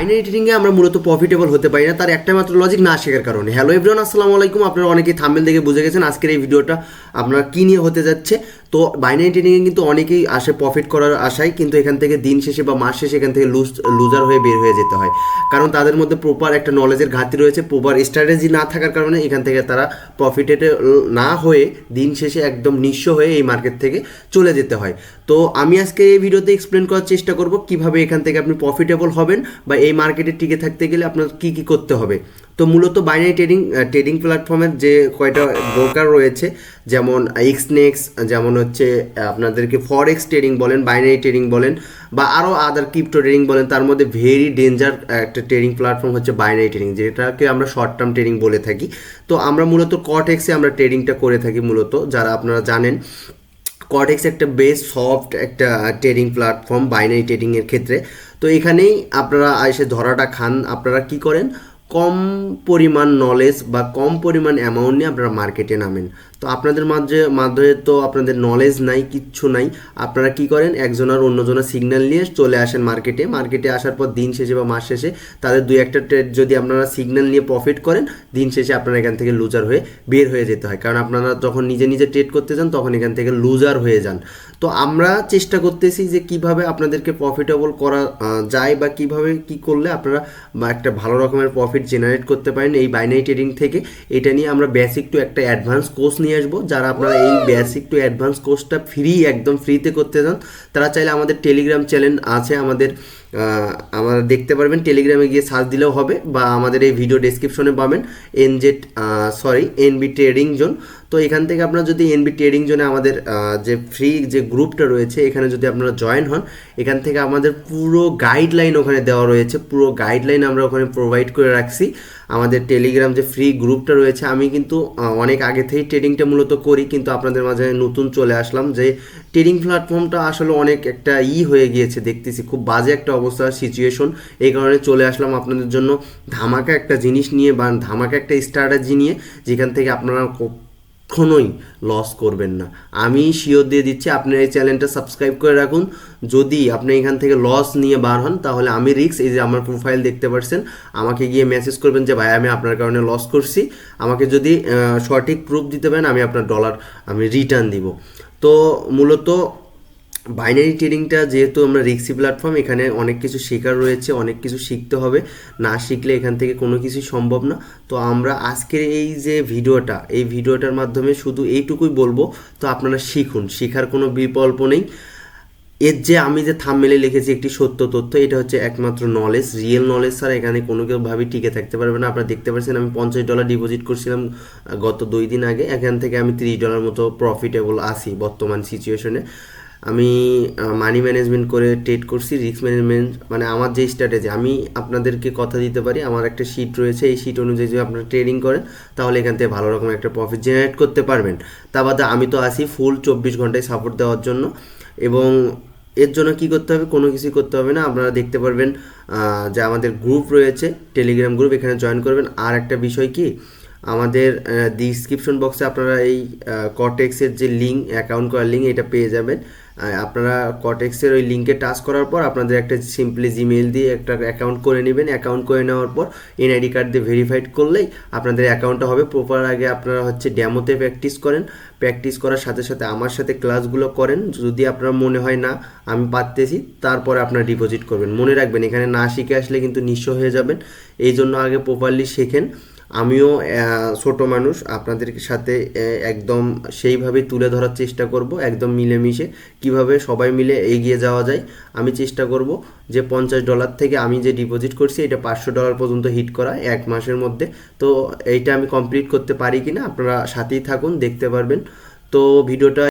Binary ট্রেডিংয়ে আমরা মূলত profitable হতে পারি না, তার একটা মাত্র লজিক না শেখার কারণে। হ্যালো এভরিওয়ান আসসালামু আলাইকুম। আপনারা অনেকেই থাম্বেল দেখে বুঝে গেছেন আজকের এই ভিডিওটা আপনারা কী নিয়ে হতে যাচ্ছে। তো বাইনারি ট্রেডিংয়ে কিন্তু অনেকেই আসে প্রফিট করার আশায়, কিন্তু এখান থেকে দিন শেষে বা মাস শেষে এখান থেকে লুজ লুজার হয়ে বের হয়ে যেতে হয়। কারণ তাদের মধ্যে প্রপার একটা নলেজের ঘাটতি রয়েছে প্রপার স্ট্র্যাটেজি না থাকার কারণে এখান থেকে তারা প্রফিটেড না হয়ে দিন শেষে একদম নিঃস্ব হয়ে এই মার্কেট থেকে চলে যেতে হয়। তো আমি আজকে এই ভিডিওতে এক্সপ্লেন করার চেষ্টা করব, কীভাবে এখান থেকে আপনি প্রফিটেবল হবেন বা এই মার্কেটে টিকে থাকতে গেলে আপনার কি কি করতে হবে? তো মূলত বাইনারি ট্রেডিং ট্রেডিং প্ল্যাটফর্মের যে কয়টা ব্রোকার রয়েছে, যেমন এক্সনেক্স যেমন হচ্ছে আপনাদেরকে ফরেক্স ট্রেডিং বলেন বাইনারি ট্রেডিং বলেন, বা আরও আদার ক্রিপ্টো ট্রেডিং বলেন, তার মধ্যে ভেরি ডেঞ্জার একটা ট্রেডিং প্ল্যাটফর্ম হচ্ছে বাইনারি ট্রেডিং যেটাকে আমরা শর্ট টার্ম ট্রেডিং বলে থাকি। তো আমরা মূলত কটেক্সে আমরা ট্রেডিংটা করে থাকি মূলত, যারা আপনারা জানেন। কটেক্স একটা বেস্ট সফট একটা ট্রেডিং প্ল্যাটফর্ম বাইনারি ট্রেডিংয়ের ক্ষেত্রে। তো এখানেই আপনারা এসে ধরাটা খান। আপনারা কি করেন? কম পরিমাণ নলেজ বা কম পরিমাণ অ্যামাউন্ট নিয়ে আপনারা মার্কেটে নামেন। তো আপনাদের মাঝে মাধ্যমে তো আপনাদের নলেজ নাই, কিচ্ছু নাই। আপনারা কি করেন? একজন আর অন্যজনের সিগন্যাল নিয়ে চলে আসেন মার্কেটে মার্কেটে আসার পর দিন শেষে বা মাস শেষে তাদের দুই একটা ট্রেড যদি আপনারা সিগন্যাল নিয়ে প্রফিট করেন, দিন শেষে আপনারা এখান থেকে লুজার হয়ে বের হয়ে যেতে হয়। কারণ আপনারা যখন নিজে নিজে ট্রেড করতে যান, তখন এখান থেকে লুজার হয়ে যান। তো আমরা চেষ্টা করতেছি যে কীভাবে আপনাদেরকে প্রফিটেবল করা যায় বা কীভাবে কি করলে আপনারা একটা ভালো রকমের প্রফিট জেনারেট করতে পারেন এই বাইনারি ট্রেডিং থেকে। এটা নিয়ে আমরা বেসিক টু একটা অ্যাডভান্স কোর্স নিয়ে আসব। যারা আপনারা এই বেসিক টু অ্যাডভান্স কোর্সটা ফ্রি একদম ফ্রিতে করতে চান তারা চাইলে আমাদের টেলিগ্রাম চ্যানেল আছে আমাদের আমরা দেখতে পারবেন টেলিগ্রামে গিয়ে সার্চ দিলেও হবে বা আমাদের এই ভিডিও ডেসক্রিপশনে পাবেন NZ sorry NB trading zone তো এখান থেকে আপনারা যদি এনবি ট্রেডিং জোনে আমাদের যে ফ্রি যে গ্রুপটা রয়েছে, এখানে যদি আপনারা জয়েন হন, এখান থেকে আমাদের পুরো গাইডলাইন ওখানে দেওয়া রয়েছে। পুরো গাইডলাইন আমরা ওখানে প্রোভাইড করে রাখছি। আমাদের টেলিগ্রাম যে ফ্রি গ্রুপটা রয়েছে, আমি কিন্তু অনেক আগে থেকেই ট্রেডিংটা মূলত করি, কিন্তু আপনাদের মাঝে নতুন চলে আসলাম যে ট্রেডিং প্ল্যাটফর্মটা আসলে অনেক একটা ই হয়ে গিয়েছে, দেখতেছি। খুব বাজে একটা অবস্থা সিচুয়েশন এই কারণে চলে আসলাম আপনাদের জন্য। ধামাকা একটা জিনিস নিয়ে বা ধামাকা একটা স্ট্র্যাটেজি নিয়ে, যেখান থেকে আপনারা কখনোই লস করবেন না। আমি শিওর দিয়ে দিচ্ছি আপনি এই চ্যানেলটা সাবস্ক্রাইব করে রাখুন। যদি আপনি এখান থেকে লস নিয়ে বার হন, তাহলে আমি রিক্স এই যে আমার প্রোফাইল দেখতে পাচ্ছেন, আমাকে গিয়ে মেসেজ করবেন যে, ভাই, আমি আপনার কারণে লস করছি। আমাকে যদি সঠিক প্রুফ দিতে পারেন, আমি আপনার ডলার আমি রিটার্ন দিব। তো মূলত বাইনারি ট্রেডিংটা যেহেতু আমরা রিক্সি প্ল্যাটফর্ম এখানে অনেক কিছু শেখার রয়েছে, অনেক কিছু শিখতে হবে। না শিখলে এখান থেকে কোনো কিছুই সম্ভব না। তো আমরা আজকের এই যে ভিডিওটা, এই ভিডিওটার মাধ্যমে শুধু এইটুকুই বলব, তো আপনারা শিখুন। শেখার কোনো বিকল্প নেই। এর যে আমি যে থামমেলে লিখেছি একটি সত্য তথ্য, এটা হচ্ছে একমাত্র নলেজ রিয়েল নলেজ ছাড়া এখানে কোনো কেউ ভাবে টিকে থাকতে পারবে না। আপনারা দেখতে পাচ্ছেন আমি পঞ্চাশ ডলার ডিপোজিট করছিলাম গত দুই দিন আগে। এখান থেকে আমি তিরিশ ডলার মতো প্রফিটেবল আছি বর্তমান সিচুয়েশনে আমি মানি ম্যানেজমেন্ট করে ট্রেড করছি রিস্ক ম্যানেজমেন্ট মানে আমার যে স্ট্র্যাটেজি আমি আপনাদেরকে কথা দিতে পারি, আমার একটা শিট রয়েছে, এই শিট অনুযায়ী যদি আপনারা ট্রেডিং করেন, তাহলে এখান থেকে ভালো রকম একটা প্রফিট জেনারেট করতে পারবেন। তা বাদে আমি তো আসি ফুল চব্বিশ ঘন্টায় সাপোর্ট দেওয়ার জন্য এবং এর জন্য কি করতে হবে? কোনো কিছুই করতে হবে না। আপনারা দেখতে পারবেন যে আমাদের গ্রুপ রয়েছে টেলিগ্রাম গ্রুপ এখানে জয়েন করবেন। আর একটা বিষয় কি? আমাদের ডিসক্রিপশন বক্সে আপনারা এই কটেক্সের যে লিঙ্ক অ্যাকাউন্ট করার লিঙ্ক এটা পেয়ে যাবেন। আপনারা কটেক্সের ওই লিঙ্কে টাচ করার পর আপনাদের একটা সিম্পলি জিমেল দিয়ে একটা অ্যাকাউন্ট করে নেবেন। অ্যাকাউন্ট করে নেওয়ার পর এনআইডি কার্ড দিয়ে ভেরিফাইড করলেই আপনাদের অ্যাকাউন্টটা হবে। প্রপার আগে আপনারা হচ্ছে ড্যামোতে প্র্যাকটিস করেন। প্র্যাকটিস করার সাথে সাথে আমার সাথে ক্লাসগুলো করেন। যদি আপনার মনে হয়, না, আমি পারতেছি, তারপরে আপনারা ডিপোজিট করবেন। মনে রাখবেন, এখানে না শিখে আসলে কিন্তু নিঃস্ব হয়ে যাবেন। এই জন্য আগে প্রপারলি শেখেন। আমিও ছোট মানুষ আপনাদের সাথে একদম সেইভাবে তুলে ধরার চেষ্টা করব, একদম মিলেমিশে। কীভাবে সবাই মিলে এগিয়ে যাওয়া যায়, আমি চেষ্টা করব যে পঞ্চাশ ডলার থেকে আমি যে ডিপোজিট করছি, এটা পাঁচশো ডলার পর্যন্ত হিট করা এক মাসের মধ্যে। তো এইটা আমি কমপ্লিট করতে পারি কি না আপনারা সাথেই থাকুন, দেখতে পারবেন। তো ভিডিওটা